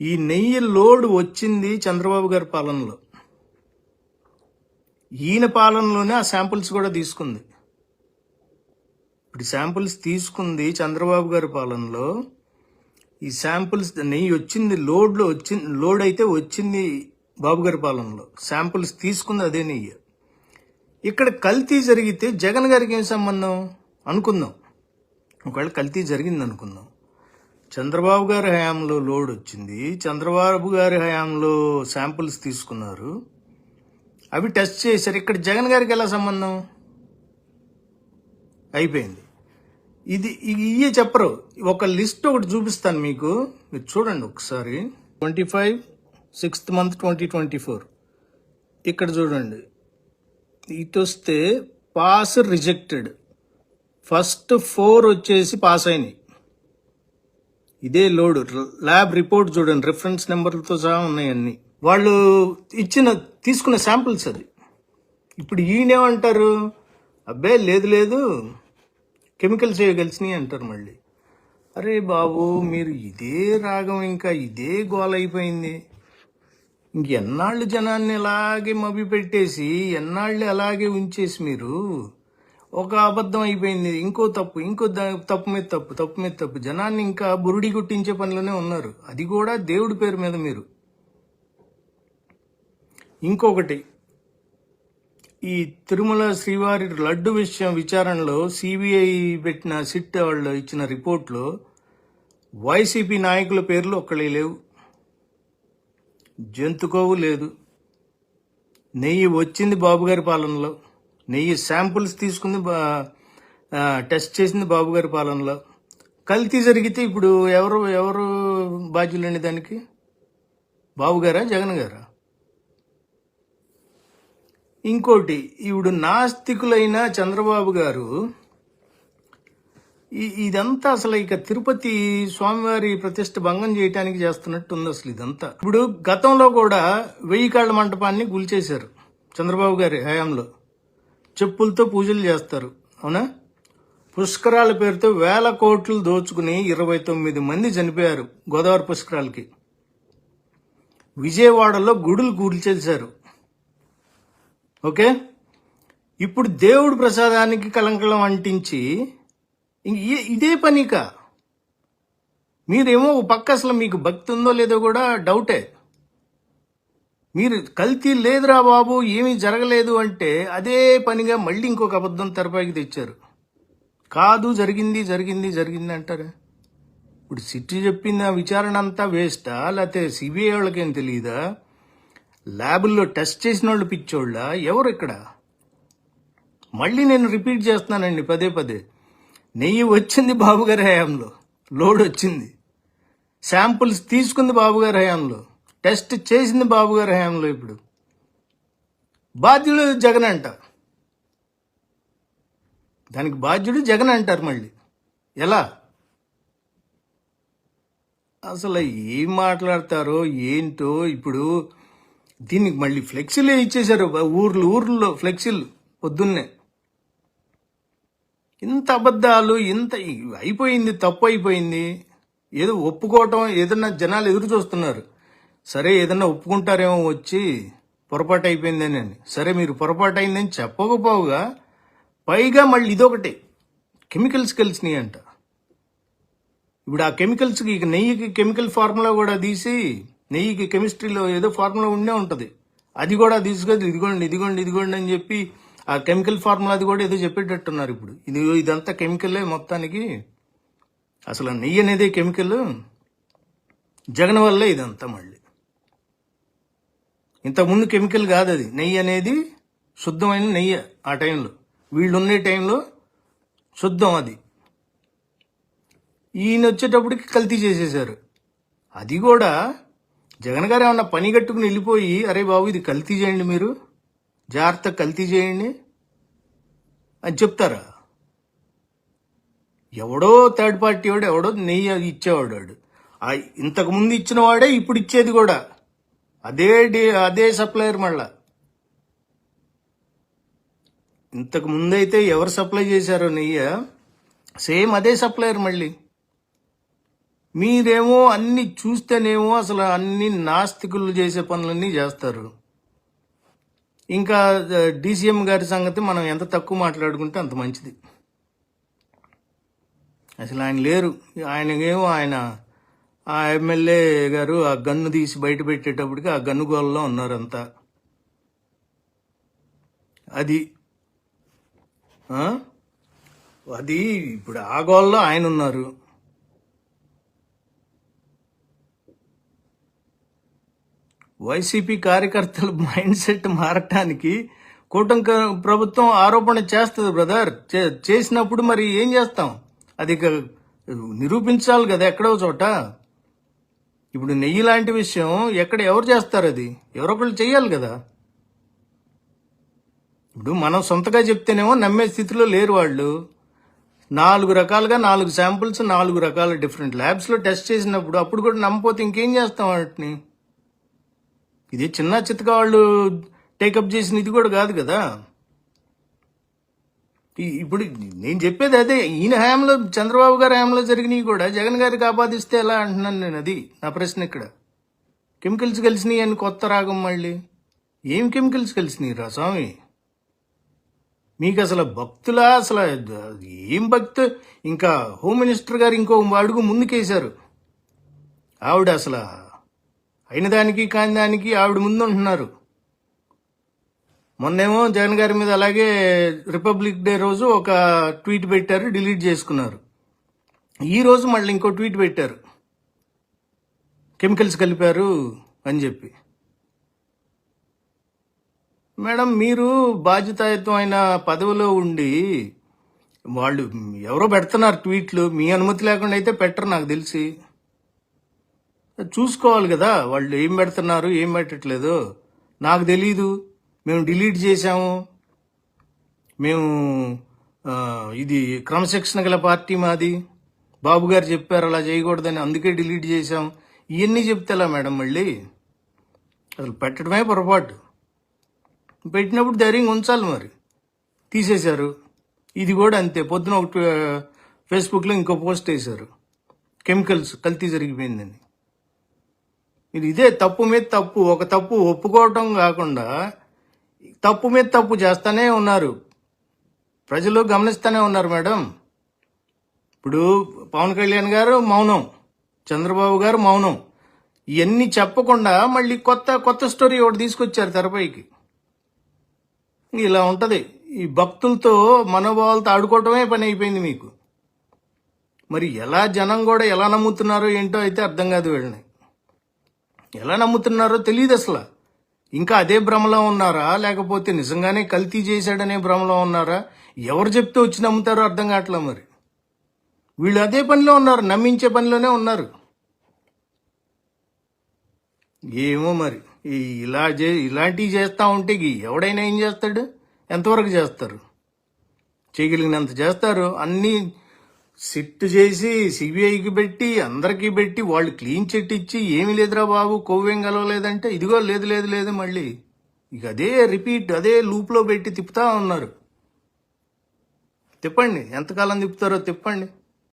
ఈ నెయ్యి లోడ్ వచ్చింది చంద్రబాబు గారి పాలనలో. ఈయన పాలనలోనే ఆ శాంపుల్స్ కూడా తీసుకుంది. ఇప్పుడు శాంపుల్స్ తీసుకుంది చంద్రబాబు గారి పాలనలో. ఈ శాంపుల్స్ నెయ్యి వచ్చింది లోడ్లో వచ్చింది లోడ్ అయితే వచ్చింది బాబు గారి పాలనలో. శాంపుల్స్ తీసుకుంది అదే నెయ్యి. ఇక్కడ కల్తీ జరిగితే జగన్ గారికి ఏం సంబంధం? అనుకుందాం. ఒకవేళ కల్తీ జరిగింది అనుకుందాం చంద్రబాబు గారి హయాంలో లోడ్ వచ్చింది. చంద్రబాబు గారి హయాంలో శాంపుల్స్ తీసుకున్నారు. అవి టెస్ట్ చేశారు. ఇక్కడ జగన్ గారికి ఎలా సంబంధం? అయిపోయింది. ఇది ఇయ్యే చెప్పరు. ఒక లిస్ట్ ఒకటి చూపిస్తాను మీకు. మీరు చూడండి ఒకసారి. Twenty five sixth month twenty twenty four. ఇక్కడ చూడండి. ఇటు వస్తే పాస్ రిజెక్టెడ్. ఫస్ట్ ఫోర్ వచ్చేసి పాస్ అయినాయి. ఇదే లోడ్. ల్యాబ్ రిపోర్ట్ చూడండి. రిఫరెన్స్ నెంబర్లతో సహా ఉన్నాయి అన్ని. వాళ్ళు ఇచ్చిన తీసుకున్న శాంపిల్స్ అది. ఇప్పుడు ఈయనేమంటారు అబ్బే లేదు లేదు. కెమికల్స్ వేయగలిసినాయి అంటారు మళ్ళీ. అరే బాబు మీరు ఇదే రాగం ఇంకా ఇదే గోల అయిపోయింది. ఇంకెన్నాళ్ళు జనాన్ని అలాగే మభి పెట్టేసి ఎన్నాళ్ళు అలాగే ఉంచేసి మీరు? ఒక అబద్ధం అయిపోయింది. ఇంకో తప్పు ఇంకో తప్పు మీద తప్పు తప్పు మీద తప్పు. జనాన్ని ఇంకా బురుడి గుట్టించే పనిలోనే ఉన్నారు. అది కూడా దేవుడి పేరు మీద మీరు. ఇంకొకటి ఈ తిరుమల శ్రీవారి లడ్డు విషయం విచారణలో సిబిఐ పెట్టిన సిట్ వాళ్ళు ఇచ్చిన రిపోర్ట్లో వైసీపీ నాయకుల పేర్లు ఒక్కడే లేవు. జంతుకోవు లేదు. నెయ్యి వచ్చింది బాబు గారి పాలనలో. నెయ్యి శాంపుల్స్ తీసుకుంది బా- టెస్ట్ చేసింది బాబు గారి పాలనలో. కల్తీ జరిగితే ఇప్పుడు ఎవరు ఎవరు బాధ్యులండి దానికి? బాబు గారా జగన్ గారా? ఇంకోటి ఈవిడు నాస్తికులైన చంద్రబాబు గారు ఇదంతా అసలు ఇక తిరుపతి స్వామివారి ప్రతిష్ట భంగం చేయడానికి చేస్తున్నట్టు ఉంది అసలు ఇదంతా. ఇప్పుడు గతంలో కూడా వెయ్యి కాళ్ళ మంటపాన్ని గుల్చేశారు చంద్రబాబు గారి హయాంలో. చెప్పులతో పూజలు చేస్తారు. అవునా? పుష్కరాల పేరుతో వేల కోట్లు దోచుకుని ఇరవై తొమ్మిది మంది చనిపోయారు గోదావరి పుష్కరాలకి. విజయవాడలో గుడులు కూల్చేశారు ఓకే? ఇప్పుడు దేవుడి ప్రసాదానికి కలంకలం అంటించి ఇదే పనిక. మీరేమో పక్క అసలు మీకు భక్తి ఉందో లేదో కూడా డౌటే మీరు కల్తీ లేదురా బాబు ఏమీ జరగలేదు అంటే అదే పనిగా మళ్ళీ ఇంకొక అబద్ధం తెరపైకి తెచ్చారు. కాదు జరిగింది జరిగింది జరిగింది అంటారా? ఇప్పుడు సిట్టి చెప్పిన విచారణ అంతా వేస్టా? లేకపోతే సిబిఐ వాళ్ళకేం తెలియదా ల్యాబుల్లో టెస్ట్ చేసిన వాళ్ళు పిచ్చోళ్ళ? ఎవరు ఇక్కడ? మళ్ళీ నేను రిపీట్ చేస్తున్నానండి పదే పదే. నెయ్యి వచ్చింది బాబుగారి హయాంలో. లోడ్ వచ్చింది. శాంపుల్స్ తీసుకుంది బాబుగారి హయాంలో. టెస్ట్ చేసింది బాబు గారు హయాంలో ఇప్పుడు. బాధ్యుడు జగన్ అంట. దానికి బాధ్యుడు జగన్ అంటారు మళ్ళీ. ఎలా? అసలు ఏం మాట్లాడతారో ఏంటో ఇప్పుడు దీనికి మళ్ళీ ఫ్లెక్సీలే ఇచ్చేశారు ఊర్లు ఊర్లలో ఫ్లెక్సీలు పొద్దున్నే. ఇంత అబద్ధాలు ఇంత అయిపోయింది తప్పు అయిపోయింది. ఏదో ఒప్పుకోవటం ఏదన్నా జనాలు ఎదురు చూస్తున్నారు. సరే ఏదన్నా ఒప్పుకుంటారేమో వచ్చి పొరపాటు అయిపోయిందేనండి అని. సరే మీరు పొరపాటు అయిందని చెప్పకపోగా పైగా మళ్ళీ ఇదొకటి. కెమికల్స్ కలిసినాయి అంట ఇప్పుడు ఆ కెమికల్స్కి ఇక నెయ్యికి కెమికల్ ఫార్ములా కూడా తీసి నెయ్యికి కెమిస్ట్రీలో ఏదో ఫార్ములా ఉండే ఉంటుంది. అది కూడా తీసుకొని ఇదిగోండి ఇదిగోండి ఇదిగోండి అని చెప్పి ఆ కెమికల్ ఫార్ములా అది కూడా ఏదో చెప్పేటట్టున్నారు ఇప్పుడు. ఇది ఇదంతా కెమికలే మొత్తానికి. అసలు నెయ్యి అనేది కెమికల్. జగన్ వల్లే ఇదంతా మళ్ళీ. ఇంతకుముందు కెమికల్ కాదు అది నెయ్యి అనేది శుద్ధమైన నెయ్యి ఆ టైంలో. వీళ్ళు ఉండే టైంలో శుద్ధం అది. ఈయన వచ్చేటప్పటికి కల్తీ చేసేశారు. అది కూడా జగన్ గారు ఏమన్నా పని కట్టుకుని వెళ్ళిపోయి అరే బాబు ఇది కల్తీ చేయండి మీరు. జాగ్రత్త కల్తీ చేయండి. అని చెప్తారా? ఎవడో థర్డ్ పార్టీ వాడు ఎవడో నెయ్యి అది ఇచ్చేవాడు వాడు. ఇంతకుముందు ఇచ్చిన వాడే ఇప్పుడు ఇచ్చేది కూడా. అదే అదే సప్లయర్ మళ్ళా. ఇంతకు ముందైతే ఎవరు సప్లై చేశారో నెయ్యి? సేమ్ అదే సప్లయర్ మళ్ళీ. మీరేమో అన్ని చూస్తేనేమో అసలు అన్ని నాస్తికులు చేసే పనులన్నీ చేస్తారు. ఇంకా డీసీఎం గారి సంగతి మనం ఎంత తక్కువ మాట్లాడుకుంటే అంత మంచిది. అసలు ఆయన లేరు. ఆయనకేమో ఆయన ఆ ఎమ్మెల్యే గారు ఆ గన్ను తీసి బయట పెట్టేటప్పటికి ఆ గన్ను గోలలో ఉన్నారు అంతా అది అది ఇప్పుడు ఆ గోల్లో ఆయన ఉన్నారు. వైసీపీ కార్యకర్తల మైండ్ సెట్ మారటానికి కూటమి క- ప్రభుత్వం ఆరోపణ చేస్తుంది బ్రదర్. చే- చేసినప్పుడు మరి ఏం చేస్తాం? అది నిరూపించాలి కదా ఎక్కడో చోట. ఇప్పుడు నెయ్యి లాంటి విషయం ఎక్కడ ఎవరు చేస్తారు అది? ఎవరొకళ్ళు చేయాలి కదా. ఇప్పుడు మనం సొంతగా చెప్తేనేమో నమ్మే స్థితిలో లేరు వాళ్ళు. నాలుగు రకాలుగా నాలుగు శాంపుల్స్ నాలుగు రకాల డిఫరెంట్ ల్యాబ్స్లో టెస్ట్ చేసినప్పుడు అప్పుడు కూడా నమ్మపోతే ఇంకేం చేస్తాం వాటిని? ఇది చిన్న చిత్తగా వాళ్ళు టేకప్ చేసిన ఇది కూడా కాదు కదా. ఇప్పుడు నేను చెప్పేది అదే. ఈయన హయాంలో చంద్రబాబు గారి హయాంలో జరిగినవి కూడా జగన్ గారికి ఆపాదిస్తే ఎలా అంటున్నాను నేను అది. నా ప్రశ్న ఇక్కడ. కెమికల్స్ కలిసినాయి అని కొత్త రాగం మళ్ళీ. ఏం కెమికల్స్ కలిసినాయి రా స్వామి? మీకు అసలు భక్తులా? అసలు ఏం భక్తు? ఇంకా హోమ్ మినిస్టర్ గారు ఇంకో అడుగు ముందుకేశారు. ఆవిడ అసలు అయిన దానికి కాని దానికి ఆవిడ ముందు ఉంటున్నారు మొన్నేమో జగన్ గారి మీద అలాగే రిపబ్లిక్ డే రోజు ఒక ట్వీట్ పెట్టారు డిలీట్ చేసుకున్నారు. ఈ రోజు మళ్ళీ ఇంకో ట్వీట్ పెట్టారు. కెమికల్స్ కలిపారు అని చెప్పి. మేడం మీరు బాధ్యతాయుతమైన పదవిలో ఉండి వాళ్ళు ఎవరో పెడుతున్నారు ట్వీట్లు మీ అనుమతి లేకుండా అయితే పెట్టరు నాకు తెలిసి. చూసుకోవాలి కదా వాళ్ళు ఏం పెడుతున్నారు ఏం పెట్టట్లేదు నాకు తెలీదు. మేము డిలీట్ చేశాము. మేము ఇది క్రమశిక్షణ గల పార్టీ మాది. బాబు గారు చెప్పారు అలా చేయకూడదని అందుకే డిలీట్ చేశాం. ఇవన్నీ చెప్తేలా మేడం మళ్ళీ? అసలు పెట్టడమే పొరపాటు. పెట్టినప్పుడు ధైర్యంగా ఉంచాలి మరి. తీసేశారు. ఇది కూడా అంతే. పొద్దున ఒకటి ఫేస్బుక్లో ఇంకో పోస్ట్ వేశారు. కెమికల్స్ కల్తీ జరిగిపోయిందని. ఇది ఇదే తప్పు మీద తప్పు. ఒక తప్పు ఒప్పుకోవటం కాకుండా తప్పు మీద తప్పు చేస్తూనే ఉన్నారు. ప్రజలు గమనిస్తూనే ఉన్నారు మేడం. ఇప్పుడు పవన్ కళ్యాణ్ గారు మౌనం చంద్రబాబు గారు మౌనం. ఇవన్నీ చెప్పకుండా మళ్ళీ కొత్త కొత్త స్టోరీ ఒకటి తీసుకొచ్చారు తెరపైకి. ఇలా ఉంటుంది. ఈ భక్తులతో మనోభావాలతో ఆడుకోవటమే పని అయిపోయింది మీకు. మరి ఎలా జనం కూడా ఎలా నమ్ముతున్నారో ఏంటో అయితే అర్థం కాదు వీళ్ళని. ఎలా నమ్ముతున్నారో తెలియదు అసలు. ఇంకా అదే భ్రమలో ఉన్నారా? లేకపోతే నిజంగానే కల్తీ చేశాడనే భ్రమలో ఉన్నారా? ఎవరు చెప్తే వచ్చి నమ్ముతారో అర్థం కావట్లే మరి? వీళ్ళు అదే పనిలో ఉన్నారు నమ్మించే పనిలోనే ఉన్నారు. ఏమో మరి ఇలా చే ఇలాంటివి చేస్తా ఉంటే ఎవడైనా ఏం చేస్తాడు? ఎంతవరకు చేస్తారు? చేయగలిగినంత చేస్తారు? అన్నీ సిట్ చేసి సిబిఐకి పెట్టి అందరికీ పెట్టి వాళ్ళు క్లీన్ చిట్ ఇచ్చి ఏమీ లేదురా బాబు కొవ్వేం కలవలేదంటే ఇదిగో లేదు లేదు లేదు మళ్ళీ. ఇక అదే రిపీట్ అదే లూప్లో పెట్టి తిప్పుతా ఉన్నారు. తిప్పండి ఎంతకాలం తిప్పుతారో తిప్పండి.